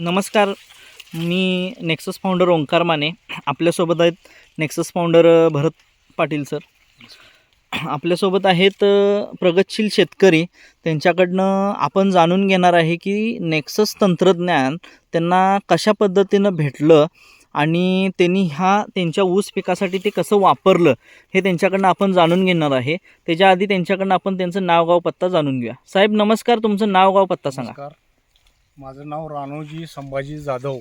नमस्कार मी Nexus founder Omkar Mane. आपल्यासोबत आहेत Nexus founder Bharat Patil sir आपल्यासोबत आहेत प्रगतशील शेतकरी. त्यांच्याकडनं आपण जाणून घेणार आहे की नेक्सस तंत्रज्ञान त्यांना कशा पद्धतीनं भेटलं आणि त्यांनी ह्या त्यांच्या ऊस पिकासाठी ते कसं वापरलं हे त्यांच्याकडनं आपण जाणून घेणार आहे. त्याच्या आधी त्यांच्याकडनं आपण त्यांचं नाव गाव पत्ता जाणून घेऊया. साहेब नमस्कार. तुमचं नाव गाव पत्ता सांगा. माझं नाव राणोजी संभाजी जाधव.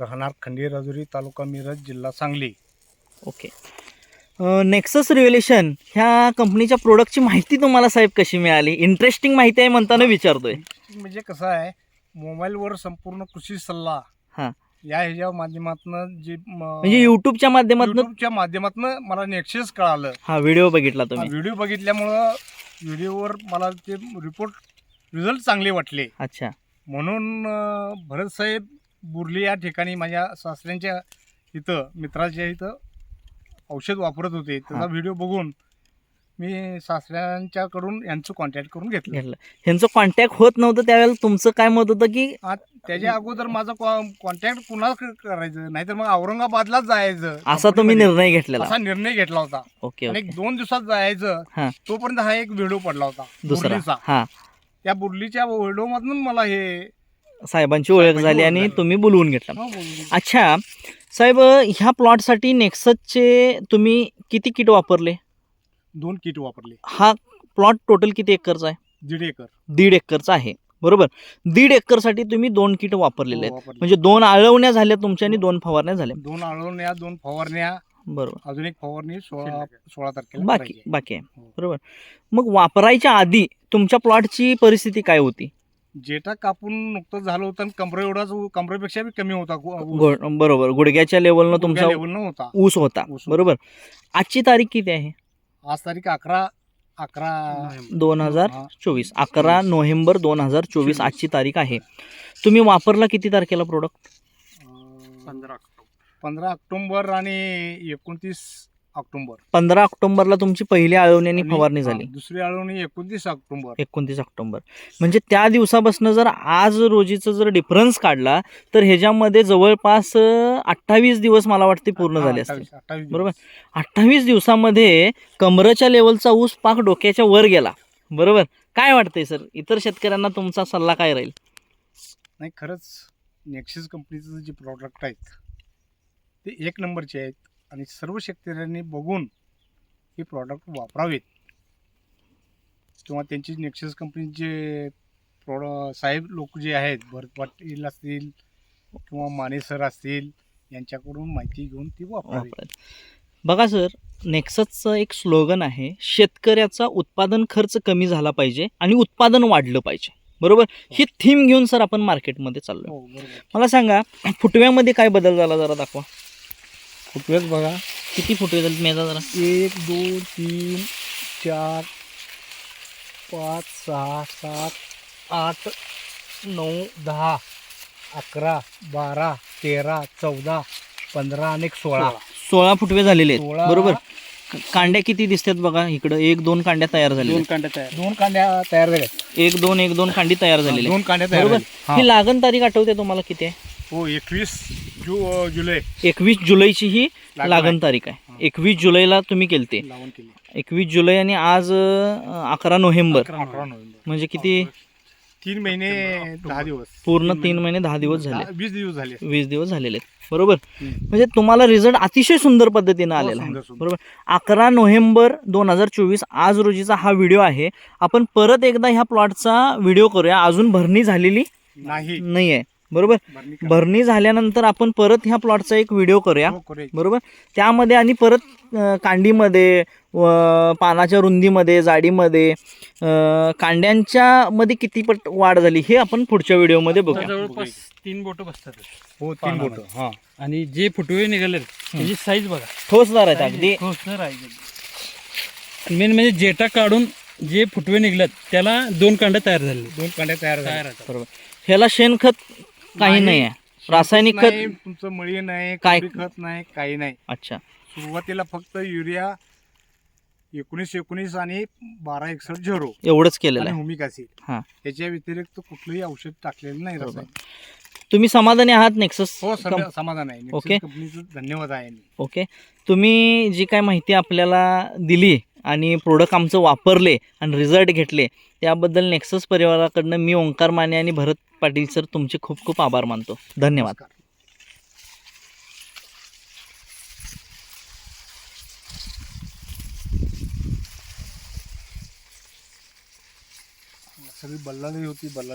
राहणार खंडी राजुरी तालुका मिरज जिल्हा सांगली. ओके. नेक्सस रिव्हेलेशन ह्या कंपनीच्या प्रोडक्टची माहिती तुम्हाला साहेब कशी मिळाली? इंटरेस्टिंग माहिती आहे म्हणताना विचारतोय. म्हणजे कसं आहे मोबाईलवर संपूर्ण कृषी सल्ला हां. या ह्याच्या माध्यमातून जे म्हणजे युट्यूबच्या माध्यमातून? युट्यूबच्या माध्यमातून मला नेक्सेस कळालं. हा व्हिडिओ बघितला तुम्ही. व्हिडिओ बघितल्यामुळं व्हिडिओवर मला ते रिपोर्ट रिझल्ट चांगले वाटले. अच्छा. म्हणून भरतसाहेब बुर्ली या ठिकाणी माझ्या सासऱ्यांच्या इथं मित्राच्या इथं औषध वापरत होते. त्याचा. व्हिडिओ बघून मी सासऱ्यांच्याकडून यांचं कॉन्टॅक्ट करून घेतलं. घेतलं. ह्यांचं कॉन्टॅक्ट होत नव्हतं त्यावेळेला तुमचं काय मत होतं की त्याच्या अगोदर माझा कॉन्टॅक्ट कुणाला क- करायचं? नाहीतर मग औरंगाबादलाच जायचं. असा तुम्ही निर्णय घेतलेला. असा निर्णय घेतला होता. ओके आणि ओके. एक दोन दिवसात जायचं. हां. तोपर्यंत हा एक व्हिडिओ पडला होता दुसरा. हा. त्या बुर्लीच्या मधून मला हे साहेबांची ओळख झाली आणि. तुम्ही बोलवून घेतला. हो. अच्छा साहेब ह्या प्लॉटसाठी नेक्ससचे तुम्ही किती किट वापरले? दोन किट वापरले. हा प्लॉट टोटल किती एकरचा आहे? दीड एकर. दीड एकरचा आहे. बरोबर. दीड एकरसाठी तुम्ही दोन किट वापरलेले आहेत. हो, वापरले. म्हणजे दोन आळवण्या झाल्या तुमच्या आणि दोन फवारण्या झाल्या. दोन आळवण्या दोन फवारण्या बरोबर. अजून एक फवारणी सोळा सोळा तारखेला बाकी करायची. बाकी आहे. हो. बरोबर. मग वापरायच्या आधी तुमच्या प्लॉटची परिस्थिती काय होती? जेटा कापून नुकतंच झालं होतं आणि कमरे एवढाच कमरेपेक्षा बी कमी होता गु- बरोबर. गुडघ्याच्या लेवलनं गुडघ्या तुमचा लेवलनं होता. ऊस होता. ऊस होता. बरोबर. आजची तारीख किती आहे? आज तारीख अकरा अकरा दोन हजार हा. चोवीस. अकरा नोव्हेंबर दोन हजार चोवीस आजची तारीख आहे. तुम्ही वापरला किती तारखेला प्रोडक्ट पंधरा पंधरा ऑक्टोबर आणि एकोणतीस ऑक्टोबर. पंधरा ऑक्टोबरला तुमची पहिली आळवणी आणि फवारणी झाली. दुसरी आळवणी एकोणतीस ऑक्टोबर. एकोणतीस ऑक्टोबर. म्हणजे त्या दिवसापासून जर आज रोजीचा जर डिफरन्स काढला तर ह्याच्यामध्ये जवळपास अठ्ठावीस दिवस मला वाटते पूर्ण झाले असतील. बरोबर. अठ्ठावीस दिवसामध्ये कमरच्या लेवलचा ऊस पाक डोक्याच्या वर गेला. बरोबर? काय वाटतंय सर? इतर शेतकऱ्यांना तुमचा सल्ला काय राहील? नाही खरंच नेक्सिस कंपनीचं जे प्रॉडक्ट आहेत ते एक नंबरचे आहेत. आणि सर्व शेतकऱ्यांनी बघून हे प्रॉडक्ट वापरावेत. किंवा त्यांची नेक्सिस कंपनीचे प्रॉड साहेब लोक जे आहेत भरत पाटील असतील किंवा माने सर असतील यांच्याकडून माहिती घेऊन ती वापरावी. बघा सर नेक्ससचं एक स्लोगन आहे शेतकऱ्याचा उत्पादन खर्च कमी झाला पाहिजे आणि उत्पादन वाढलं पाहिजे. बरोबर? ही थीम घेऊन सर आपण मार्केटमध्ये चाललो हो मला सांगा फुटव्यामध्ये काय बदल झाला जरा दाखवा. फुटवेच बघा. किती फुटवे झाले मेजा जरा? एक दोन तीन चार पाच सहा सात आठ नऊ दहा अकरा बारा तेरा चौदा पंधरा आणि एक सोळा. सोळा. फुटवे झालेले आहेत. सोळा. बरोबर. कांड्या किती दिसतात बघा इकडं? एक दोन कांड्या तयार झालेल्या दोन कांड्या तयार. दोन कांड्या तयार झाल्या आहेत. एक दोन एक दोन कांडी तयार झालेल्या दोन कांड्या तयार बरोबर. झाल्या. ही. हा. लागण तारीख आठवते तुम्हाला किती आहे? हो एकवीस. जु जुलै. एकवीस जुलैची ही लागण तारीख आहे. हा. एकवीस जुलैला तुम्ही केलते. लावून केली. एकवीस जुलै आणि आज अकरा नोव्हेंबर. अकरा नोव्हेंबर. म्हणजे किती? तीन महिने दहा दिवस. पूर्ण तीन महिने. दहा दिवस झाले. दहा- वीस दिवस झाले. वीस दिवस झालेले आहेत. बरोबर. म्हणजे तुम्हाला रिझल्ट अतिशय सुंदर पद्धतीने आलेला आहे. सुंदर, सुंदर. बरोबर? अकरा नोव्हेंबर दोन हजार चोवीस आज रोजीचा हा व्हिडिओ आहे. आपण परत एकदा ह्या प्लॉटचा व्हिडिओ करूया. अजून भरणी झालेली नाही. नाही आहे बरोबर? भरणी झाल्यानंतर आपण परत ह्या प्लॉटचा एक व्हिडिओ करूया. हो. बरोबर? त्यामध्ये आणि परत कांडीमध्ये व पानाच्या रुंदीमध्ये जाडीमध्ये कांड्यांच्या मध्ये किती पट वाढ झाली हे आपण पुढच्या व्हिडिओमध्ये बघूया. जवळपास तीन बोट बसतात. हो तीन बोट हा. आणि जे फुटवे निघाले त्याची साईज बघा. ठोसदार आहेत अगदी. ठोसर आहे. मेन म्हणजे जेटा काढून जे फुटवे निघल्यात त्याला दोन कांड्या तयार झाले. दोन कांड्या तयार झाल्या आहेत. बरोबर. ह्याला शेणखत काही नाही. आहे रासायनिक खत तुमचं मळी नाही काय- खत नाही काही नाही. अच्छा. सुरुवातीला फक्त युरिया एकोणीस एकोणीस आणि बारा एकसष्ट झिरो एवढंच केलेलं आहे. भूमिका ऍसिड हा. याच्या व्यतिरिक्त कुठलंही औषध टाकलेलं नाही बरोबर. तुम्ही समाधानी आहात नेक्सस हो सम- समाधान आहे. ओके. धन्यवाद आहे ओके. तुम्ही जी काय माहिती आपल्याला दिली आणि प्रोडक्ट आमचं वापरले आणि रिझल्ट घेतले त्याबद्दल नेक्सस परिवाराकडनं मी ओंकार माने आणि भरत पाटील सर तुमचे खूप खूप आभार मानतो. धन्यवाद. सगळी बल्लारी होती बल्ला